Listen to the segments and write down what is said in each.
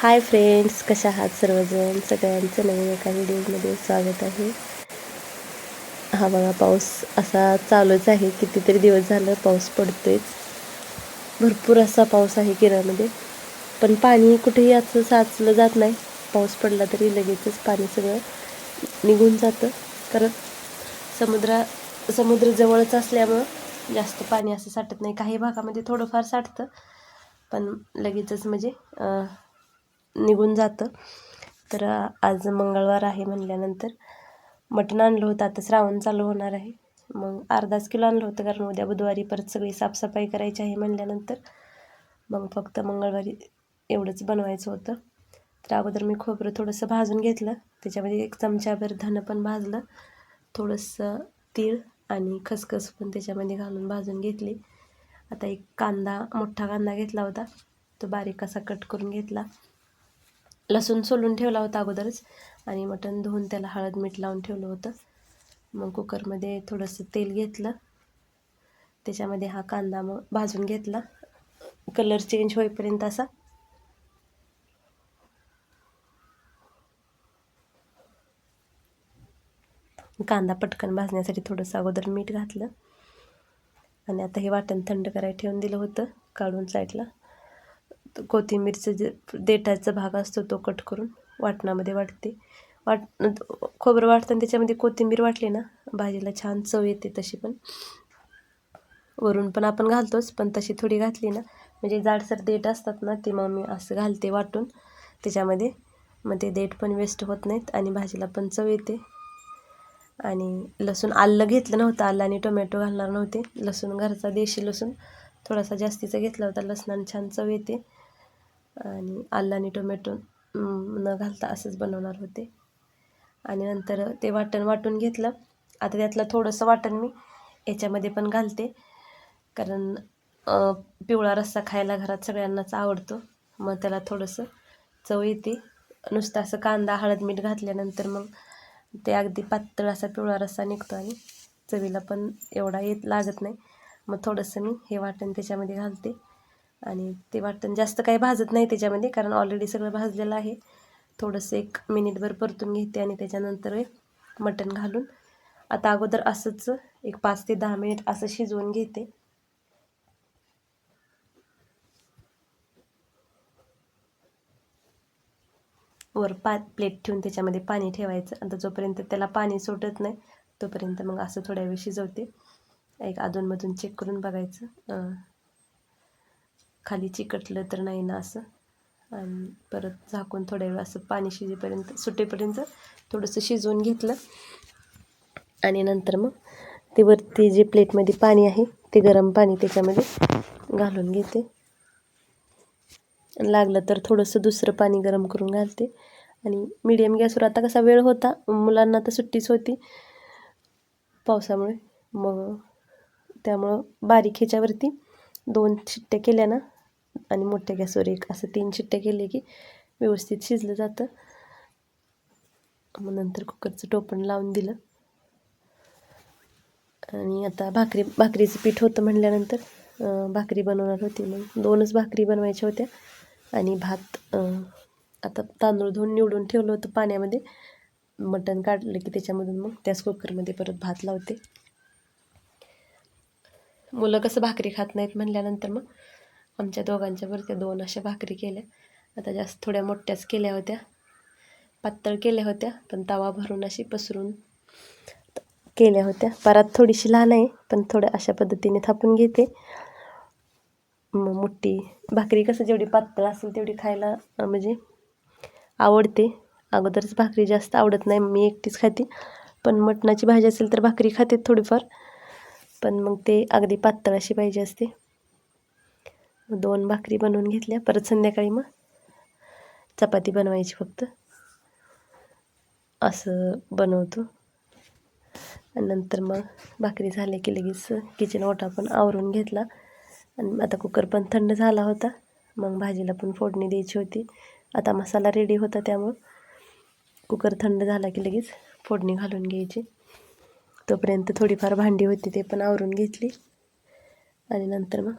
Hi friends कशा आहात सर्वजण? सगळ्यांचं नवीन एका व्हिडिओमध्ये स्वागत आहे. हा बघा पाऊस असा चालूच आहे. कितीतरी दिवस झालं पाऊस पडतोयच. भरपूर असा पाऊस आहे किरामध्ये पण पाणी कुठेही असं साचलं जात नाही. पाऊस पडला तरी लगेचच पाणी सगळं निघून जातं. कारण समुद्रा समुद्र जवळच असल्यामुळं जास्त पाणी असं साठत नाही. काही भागामध्ये थोडंफार साठतं. पण लगेचच म्हणजे निघून जातं. तर आज मंगळवार आहे म्हणल्यानंतर मटण आणलं होतं. आता श्रावण चालू होणार आहे. मग अर्धाच किलो आणलं होतं कारण उद्या बुधवारी परत सगळी साफसफाई करायची आहे म्हणल्यानंतर मग फक्त मंगळवारी एवढंच बनवायचं होतं. तर अगोदर मी खोबरं थोडंसं भाजून घेतलं. त्याच्यामध्ये एक चमच्याभर धनं पण भाजलं. थोडंसं तीळ आणि खसखस पण त्याच्यामध्ये घालून भाजून घेतली. आता एक कांदा मोठा कांदा घेतला होता. तो बारीक असा कट करून घेतला. लसूण सोलून ठेवला होता अगोदरच आणि मटण धुवून त्याला हळद मीठ लावून ठेवलं होतं. मग कुकरमध्ये थोडंसं तेल घेतलं. त्याच्यामध्ये हा कांदा मग भाजून घेतला. कलर चेंज होईपर्यंत असा. कांदा पटकन भाजण्यासाठी थोडंसं अगोदर मीठ घातलं. आणि आता हे वाटण थंड करायला ठेवून दिलं होतं काढून साईडला. कोथिंबीरचं जे देठाचा भाग असतो तो कट करून वाटणामध्ये वाटते. वाट खोबरं वाटताना त्याच्यामध्ये कोथिंबीर वाटली ना भाजीला छान चव येते तशी पण. वरून पण आपण घालतोच पण तशी थोडी घातली ना म्हणजे जाडसर देठ असतात ना ते मग मी असं घालते वाटून. त्याच्यामध्ये मग ते देठ पण वेस्ट होत नाहीत आणि भाजीला पण चव येते. आणि लसूण आलं घेतलं नव्हतं आलं आणि टोमॅटो घालणार नव्हते. लसूण घरचा देशी लसूण थोडासा जास्तीचा घेतला होता लसणाने छान चव येते. आणि आलं आणि टोमॅटो न घालता असंच बनवणार होते. आणि नंतर ते वाटण वाटून घेतलं. आता त्यातलं थोडंसं वाटण मी याच्यामध्ये पण घालते. कारण पिवळा रस्सा खायला घरात सगळ्यांनाच आवडतो. मग त्याला थोडंसं चव येते. नुसतं असं कांदा हळद मीठ घातल्यानंतर मग ते अगदी पातळ असा पिवळा रस्सा निघतो आणि चवीला पण एवढा येत लागत नाही. मग थोडंसं मी हे वाटण त्याच्यामध्ये घालते. आणि ते वाटतं जास्त काही भाजत नाही त्याच्यामध्ये कारण ऑलरेडी सगळं भाजलेलं आहे. थोडंसं एक मिनिटभर परतून घेते आणि त्याच्यानंतर मटण घालून आता अगोदर असंच एक पाच ते दहा मिनिट असं शिजवून घेते. वर पा प्लेट ठेवून त्याच्यामध्ये पाणी ठेवायचं. आता जोपर्यंत त्याला पाणी सुटत नाही तोपर्यंत मग असं थोड्या वेळ शिजवते. एक अधूनमधून चेक करून बघायचं. खाली चिकटलं तर नाही ना असं. आणि परत झाकून थोड्या वेळ असं पाणी शिजेपर्यंत सुटेपर्यंत थोडंसं शिजवून घेतलं. आणि नंतर मग ते वरती जे प्लेटमध्ये पाणी आहे ते गरम पाणी त्याच्यामध्ये घालून घेते. लागलं तर थोडंसं दुसरं पाणी गरम करून घालते. आणि मीडियम गॅसवर आता कसा वेळ होता मुलांना तर सुट्टीच होती. पावसामुळे. मग त्यामुळं बारीक ह्याच्यावरती दोन शिट्ट्या केल्या ना आणि मोठ्या गॅसवर एक असं तीन चिट्ट्या केले की व्यवस्थित शिजलं जातं. मग नंतर कुकरचं टोपण लावून दिलं. आणि आता भाकरी भाकरीचं पीठ होतं म्हणल्यानंतर भाकरी बनवणार होती. मग दोनच भाकरी बनवायच्या होत्या. आणि भात आता तांदूळ धुवून निवडून ठेवलं होतं पाण्यामध्ये. मटण काढलं की त्याच्यामधून मग त्याच कुकरमध्ये परत भात लावते. मुलं कसं भाकरी खात नाहीत म्हणल्यानंतर मग आमच्या दोघांच्या वरच्या दोन अशा भाकरी केल्या. आता जास्त थोड्या मोठ्याच केल्या होत्या. पातळ केल्या होत्या पण तवा भरून अशी पसरून केल्या होत्या. परात थोडीशी लहान आहे पण थोड्या अशा पद्धतीने थापून घेते. मग मोठी भाकरी कसं जेवढी पातळ असेल तेवढी खायला म्हणजे आवडते. अगोदरच भाकरी जास्त आवडत नाही मी एकटीच खाते. पण मटणाची भाजी असेल तर भाकरी खाते थोडीफार. पण मग ते अगदी पातळ अशी पाहिजे असते. मग दोन भाकरी बनवून घेतल्या परत संध्याकाळी मग चपाती बनवायची फक्त. असं बनवतो. आणि नंतर मग भाकरी झाली की लगेच किचन ओटा पण आवरून घेतला. आणि आता कुकर पण थंड झाला होता. मग भाजीला पण फोडणी द्यायची होती. आता मसाला रेडी होता त्यामुळं कुकर थंड झाला की लगेच फोडणी घालून घ्यायची. तोपर्यंत थोडीफार भांडी होती ते पण आवरून घेतली. आणि नंतर मग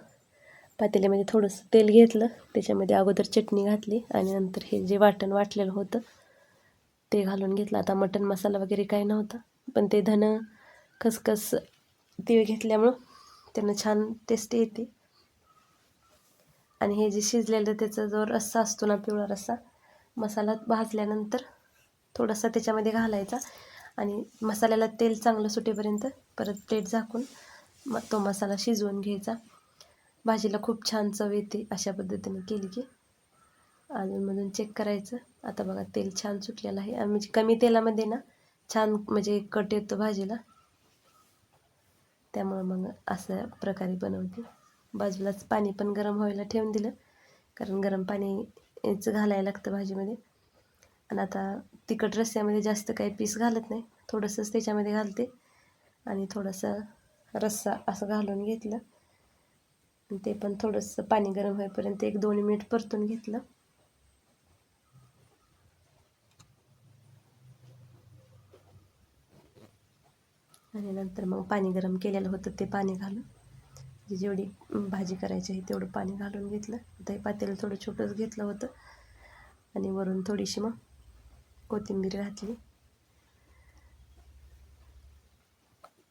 पातेल्यामध्ये थोडंसं तेल घेतलं. त्याच्यामध्ये अगोदर चटणी घातली आणि नंतर हे जे वाटण वाटलेलं होतं ते घालून घेतलं. आता मटण मसाला वगैरे काही नव्हता पण ते धनं खसखस तीळ घेतल्यामुळं त्यानं छान टेस्ट येते. आणि हे जे शिजलेलं त्याचा जो रस्सा असतो ना पिवळा रस्सा मसाला भाजल्यानंतर थोडासा त्याच्यामध्ये घालायचा आणि मसाल्याला तेल चांगलं सुटेपर्यंत परत प्लेट झाकून मग तो मसाला शिजवून घ्यायचा. भाजीला खूप छान चव येते अशा पद्धतीने केली की. अजूनमधून चेक करायचं. आता बघा तेल छान सुटलेलं आहे. आणि म्हणजे कमी तेलामध्ये ना छान म्हणजे कट येतो भाजीला. त्यामुळं मग अशा प्रकारे बनवते. बाजूलाच पाणी पण गरम व्हायला ठेवून दिलं. कारण गरम पाणी घालायला लागतं भाजीमध्ये. आणि आता तिखट रस्स्यामध्ये जास्त काही पीस घालत नाही. थोडंसंच त्याच्यामध्ये घालते. आणि थोडंसं रस्सा असं घालून घेतलं. ते पण थोडंसं पाणी गरम होईपर्यंत एक दोन मिनिट परतून घेतलं. आणि नंतर मग पाणी गरम केलेलं होतं ते पाणी घालून. जी जेवढी भाजी करायची आहे तेवढं पाणी घालून घेतलं. आता हे पातेलं थोडं छोटंच घेतलं होतं. आणि वरून थोडीशी मग कोथिंबीर घातली.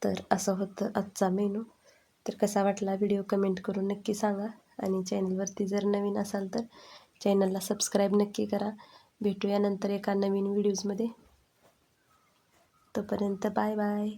तर असं होतं आजचा मेनू. तर कसा वाटला व्हिडिओ कमेंट करून नक्की सांगा. आणि चॅनलवरती जर नवीन असाल तर चॅनलला सबस्क्राईब नक्की करा. भेटूया नंतर एका नवीन व्हिडिओजमध्ये. तोपर्यंत बाय बाय.